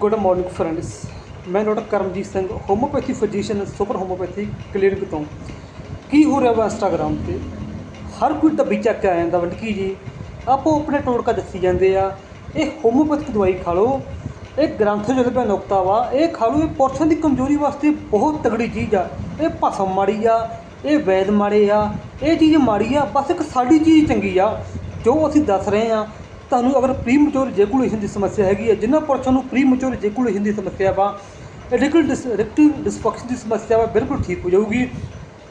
Good morning friends ਮੈਂ doctor Karamjit Singh homeopathy physician super homeopathy clinic ਤੋਂ। ਕੀ ਹੋ ਰਿਹਾ ਵਾ ਇੰਸਟਾਗ੍ਰਾਮ ਤੇ? ਹਰ ਕੋਈ ਦੱਬੀ ਚੱਕ ਕੇ ਆ ਜਾਂਦਾ, ਵੰਡਕੀ ਜੀ। ਆਪੋ ਆਪਣੇ ਟੋਟਕਾ ਦੱਸੀ ਜਾਂਦੇ ਆ, ਇਹ ਹੋਮੋਪੈਥਿਕ ਦਵਾਈ ਖਾ ਲਓ। ਇਹ ਗ੍ਰੰਥ ਜੋ ਨੁਕਤਾ ਵਾ, ਇਹ ਖਾ ਲਓ, ਇਹ ਪੁਰਸ਼ਾਂ ਦੀ ਕਮਜ਼ੋਰੀ ਵਾਸਤੇ ਬਹੁਤ ਤਗੜੀ ਚੀਜ਼ ਆ। ਇਹ ਭਸਮ ਮਾੜੀ ਆ, ਇਹ ਵੈਦ ਮਾੜੇ ਆ, ਇਹ ਚੀਜ਼ ਮਾੜੀ ਆ, ਬਸ ਇੱਕ ਸਾਡੀ ਚੀਜ਼ ਚੰਗੀ ਆ, ਜੋ ਅਸੀਂ ਦੱਸ ਰਹੇ ਆ ਤੁਹਾਨੂੰ ਅਗਰ ਪ੍ਰੀਮੈਚੁਰ ਜੈਕੂਲੇਸ਼ਨ ਦੀ ਸਮੱਸਿਆ ਹੈਗੀ ਹੈ ਜਿਨ੍ਹਾਂ ਪੁਰਸ਼ਾਂ ਨੂੰ ਪ੍ਰੀਮੈਚੁਰ ਜੈਕੂਲੇਸ਼ਨ ਦੀ ਸਮੱਸਿਆ ਵਾ ਇਰੈਕਟਿਵ ਡਿਸ ਇਰੈਕਟਿਵ ਡਿਸਫੰਕਸ਼ਨ ਦੀ ਸਮੱਸਿਆ ਵਾ, ਬਿਲਕੁਲ ਠੀਕ ਹੋ ਜਾਊਗੀ।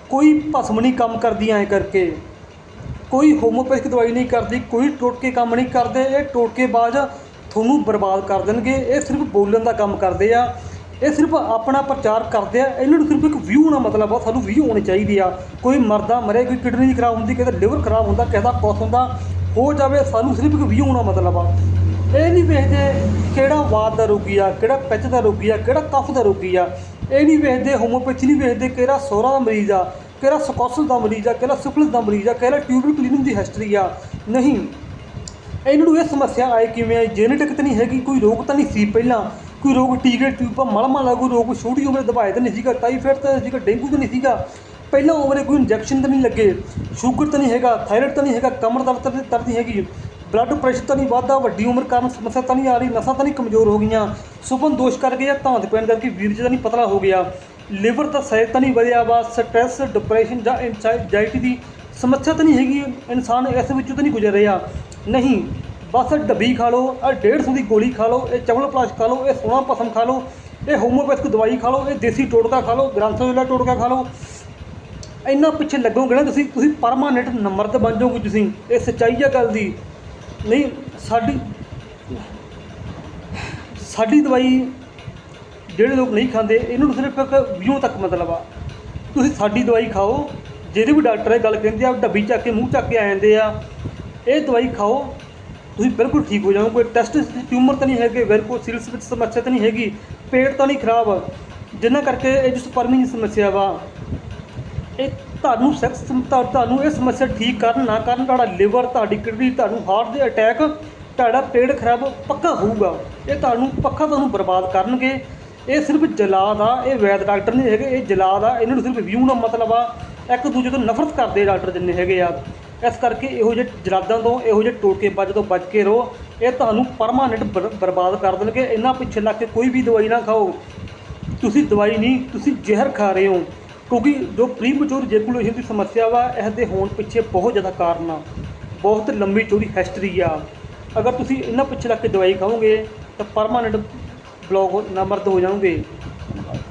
ਕੋਈ ਭਸਮਣੀ ਕੰਮ ਕਰਦੀ ਐਂ ਕਰਕੇ, ਕੋਈ ਹੋਮੋਪੈਥਿਕ ਦਵਾਈ ਨਹੀਂ ਕਰਦੀ, ਕੋਈ ਟੋਟਕੇ ਕੰਮ ਨਹੀਂ ਕਰਦੇ, ਇਹ ਟੋਟਕੇਬਾਜ਼ ਤੁਹਾਨੂੰ ਬਰਬਾਦ ਕਰ ਦੇਣਗੇ। ਇਹ ਸਿਰਫ ਬੋਲਣ ਦਾ ਕੰਮ ਕਰਦੇ ਆ। ਇਹ ਸਿਰਫ ਆਪਣਾ ਪ੍ਰਚਾਰ ਕਰਦੇ ਆ। ਇਹਨਾਂ ਨੂੰ ਸਿਰਫ ਇੱਕ ਵਿਊ ਹੋਣਾ ਮਤਲਬ ਆ, ਸਾਨੂੰ ਵਿਊ ਹੋਣੇ ਚਾਹੀਦੇ ਆ। ਕੋਈ ਮਰਦਾ ਮਰੇ, ਕੋਈ ਕਿਡਨੀ ਖਰਾਬ ਹੁੰਦੀ ਕਿਸੇ ਦਾ ਲਿਵਰ ਖਰਾਬ ਹੁੰਦਾ, ਕਿਸੇ ਦਾ ਕੁਛ ਹੁੰਦਾ ਹੋ ਜਾਵੇ, ਸਾਨੂੰ ਸਿਰਫ ਇੱਕ ਵਿਊ ਹੋਣਾ ਮਤਲਬ ਆ। ਇਹ ਨਹੀਂ ਵੇਖਦੇ ਕਿਹੜਾ ਵਾਤ ਦਾ ਰੋਗੀ ਆ, ਕਿਹੜਾ ਪਿੱਚ ਦਾ ਰੋਗੀ ਆ, ਕਿਹੜਾ ਕਫ ਦਾ ਰੋਗੀ ਆ। ਇਹ ਨਹੀਂ ਵੇਖਦੇ ਹੋਮੋਪੈਥੀ ਨਹੀਂ ਵੇਖਦੇ ਕਿਹੜਾ ਸੋਰਾ ਦਾ ਮਰੀਜ਼ ਆ, ਕਿਹੜਾ ਸਕੋਸਲ ਦਾ ਮਰੀਜ਼ ਆ, ਕਿਹੜਾ ਸਿਫਿਲਿਸ ਦਾ ਮਰੀਜ਼ ਆ, ਕਿਹੜਾ ਟਿਊਬਰ ਕਲੀਨਿੰਗ ਦੀ ਹਿਸਟਰੀ ਆ। ਨਹੀਂ। ਇਹਨਾਂ ਨੂੰ ਇਹ ਸਮੱਸਿਆ ਆਏ ਕਿਵੇਂ ਆਈ ਜੈਨੇਟਿਕ ਤਾਂ ਨਹੀਂ ਹੈਗੀ, ਕੋਈ ਰੋਗ ਤਾਂ ਨਹੀਂ ਸੀ ਪਹਿਲਾਂ। ਕੋਈ ਰੋਗ ਟੀਕੇ ਟਿਊਬਾਂ ਮਲਮਾਂ ਕੋਈ ਰੋਗ ਛੋਟੀ ਉਮਰ ਦਵਾਈ ਤਾਂ ਨਹੀਂ ਸੀਗਾ ਟਾਈਫਾਇਡ ਤਾਂ ਨਹੀਂ ਸੀਗਾ, ਡੇਂਗੂ ਤਾਂ ਨਹੀਂ ਸੀਗਾ। ਪਹਿਲਾਂ ਉਮਰੇ ਕੋਈ ਇੰਜੈਕਸ਼ਨ ਤਾਂ ਨਹੀਂ ਲੱਗੇ, ਸ਼ੂਗਰ ਤਾਂ ਨਹੀਂ ਹੈਗਾ ਥਾਇਰਾਇਡ ਤਾਂ ਨਹੀਂ ਹੈਗਾ, ਕਮਰ ਦਰਦ ਤਾਂ ਦਰਦ ਨਹੀਂ ਹੈਗੀ। ਬਲੱਡ ਪ੍ਰੈਸ਼ਰ ਤਾਂ ਨਹੀਂ ਵੱਧਦਾ, ਵੱਡੀ ਉਮਰ ਕਾਰਨ ਸਮੱਸਿਆ ਤਾਂ ਨਹੀਂ ਆ ਰਹੀ, ਨਸਾਂ ਤਾਂ ਨਹੀਂ ਕਮਜ਼ੋਰ ਹੋ ਗਈਆਂ। ਸੁਪਨ ਦੋਸ਼ ਕਰਕੇ ਜਾਂ ਧਾਂਤ ਪੈਣ ਕਰਕੇ ਵੀਰਜ ਤਾਂ ਨਹੀਂ ਪਤਲਾ ਹੋ ਗਿਆ। ਲਿਵਰ ਤਾਂ ਸਹਿਤ ਤਾਂ ਨਹੀਂ ਵਧਿਆ, ਵਾ ਸਟ੍ਰੈਸ ਡਿਪਰੈਸ਼ਨ ਜਾਂ ਐਂਜ਼ਾਈਟੀ ਦੀ ਸਮੱਸਿਆ ਤਾਂ ਨਹੀਂ ਹੈਗੀ। ਇਨਸਾਨ ਇਸ ਵਿੱਚੋਂ ਤਾਂ ਨਹੀਂ ਗੁਜ਼ਰ ਰਿਹਾ। ਨਹੀਂ, ਬਸ ਡੱਬੀ ਖਾ ਲਓ, ਇਹ 150 ਦੀ ਗੋਲੀ ਖਾ ਲਓ, ਇਹ ਚਵਲ ਪਲਾਸ਼ ਖਾ ਲਓ, ਇਹ ਸੋਨਾ ਪਸਮ ਖਾ ਲਓ, ਇਹ ਹੋਮੋਪੈਥਿਕ ਦਵਾਈ ਖਾ ਲਓ, ਇਹ ਦੇਸੀ ਟੋਟਕਾ ਖਾ ਲਓ ਗ੍ਰੰਥੋਲਾ ਟੋਟਕਾ ਖਾ ਲਓ। ਇੰਨਾ ਪਿੱਛੇ ਲੱਗੋਗੇ ਨਾ ਤੁਸੀਂ ਤੁਸੀਂ ਪਰਮਾਨੈਂਟ ਨੰਬਰ ਤੇ ਬਣ ਜਾਓਗੇ ਤੁਸੀਂ, ਇਹ ਸੱਚਾਈ ਆ ਗੱਲ ਦੀ। ਨਹੀਂ, ਸਾਡੀ ਸਾਡੀ ਦਵਾਈ ਜਿਹੜੇ ਲੋਕ ਨਹੀਂ ਖਾਂਦੇ, ਇਹਨਾਂ ਨੂੰ ਸਿਰਫ ਇੱਕ ਵਿਊ ਤੱਕ ਮਤਲਬ ਆ। ਤੁਸੀਂ ਸਾਡੀ ਦਵਾਈ ਖਾਓ ਜਿਹੜੇ ਵੀ ਡਾਕਟਰ ਇਹ ਗੱਲ ਕਹਿੰਦੇ ਆ, ਡੱਬੀ ਚੱਕ ਕੇ, ਮੂੰਹ ਚੱਕ ਕੇ ਆ ਜਾਂਦੇ ਆ, ਇਹ ਦਵਾਈ ਖਾਓ, ਤੁਸੀਂ ਬਿਲਕੁਲ ਠੀਕ ਹੋ ਜਾਓਗੇ। ਕੋਈ ਟੈਸਟ ਟਿਊਮਰ ਤਾਂ ਨਹੀਂ ਹੈਗੇ ਵੈਰਕੋਸਿਲਸ ਵਿੱਚ ਸਮੱਸਿਆ ਤਾਂ ਨਹੀਂ ਹੈਗੀ, ਪੇਟ ਤਾਂ ਨਹੀਂ ਖਰਾਬ। ਜਿੰਨਾ ਕਰਕੇ ਇਹ ਜਿਸ ਸਪਰਮੀ ਦੀ ਸਮੱਸਿਆ ਵਾ ਇਹ ਤੁਹਾਨੂੰ ਸੈਕਸ ਤੁਹਾਨੂੰ ਇਹ ਸਮੱਸਿਆ ਠੀਕ ਕਰਨ ਨਾ ਕਰਨ, ਤੁਹਾਡਾ ਲਿਵਰ ਤੁਹਾਡੀ ਕਿਡਨੀ ਤੁਹਾਨੂੰ ਹਾਰਟ ਦੇ ਅਟੈਕ ਤੁਹਾਡਾ ਪੇਟ ਖਰਾਬ ਪੱਕਾ ਹੋਊਗਾ। ਇਹ ਤੁਹਾਨੂੰ ਪੱਕਾ ਤੁਹਾਨੂੰ ਬਰਬਾਦ ਕਰਨਗੇ। ਇਹ ਸਿਰਫ ਜਲਾਦ ਆ ਇਹ ਵੈਦ ਡਾਕਟਰ ਨਹੀਂ ਹੈਗੇ, ਇਹ ਜਲਾਦ ਆ ਇਹਨਾਂ ਨੂੰ ਸਿਰਫ ਵਿਊ ਦਾ ਮਤਲਬ ਆ, ਇੱਕ ਦੂਜੇ ਤੋਂ ਨਫ਼ਰਤ ਕਰਦੇ ਡਾਕਟਰ ਜਿੰਨੇ ਹੈਗੇ ਆ। ਇਸ ਕਰਕੇ ਇਹੋ ਜਿਹੇ ਜਲਾਦਾਂ ਤੋਂ, ਇਹੋ ਜਿਹੇ ਟੋਟਕੇ ਬੱਜ ਤੋਂ ਬਚ ਕੇ ਰਹੋ। ਇਹ ਤੁਹਾਨੂੰ ਪਰਮਾਨੈਂਟ ਬਰਬਾਦ ਕਰ ਦੇਣਗੇ। ਇਹਨਾਂ ਪਿੱਛੇ ਲੱਗ ਕੇ ਕੋਈ ਵੀ ਦਵਾਈ ਨਾ ਖਾਓ। ਤੁਸੀਂ ਦਵਾਈ ਨਹੀਂ, ਤੁਸੀਂ ਜ਼ਹਿਰ ਖਾ ਰਹੇ ਹੋ। ਕਿਉਂਕਿ ਜੋ ਪ੍ਰੀਮੈਚੁਰ ਜੈਕੂਲੇਸ਼ਨ ਦੀ ਸਮੱਸਿਆ ਵਾ ਇਸ ਦੇ ਹੋਣ ਪਿੱਛੇ ਬਹੁਤ ਜ਼ਿਆਦਾ ਕਾਰਨ ਆ। ਬਹੁਤ ਲੰਬੀ ਚੌੜੀ ਹਿਸਟਰੀ ਆ। ਅਗਰ ਤੁਸੀਂ ਇਹਨਾਂ ਪਿੱਛੇ ਲੱਗ ਕੇ ਦਵਾਈ ਖਾਓਗੇ, ਤਾਂ ਪਰਮਾਨੈਂਟ ਬਲੌਕ ਨੰਬਰ ਹੋ ਜਾਓਗੇ।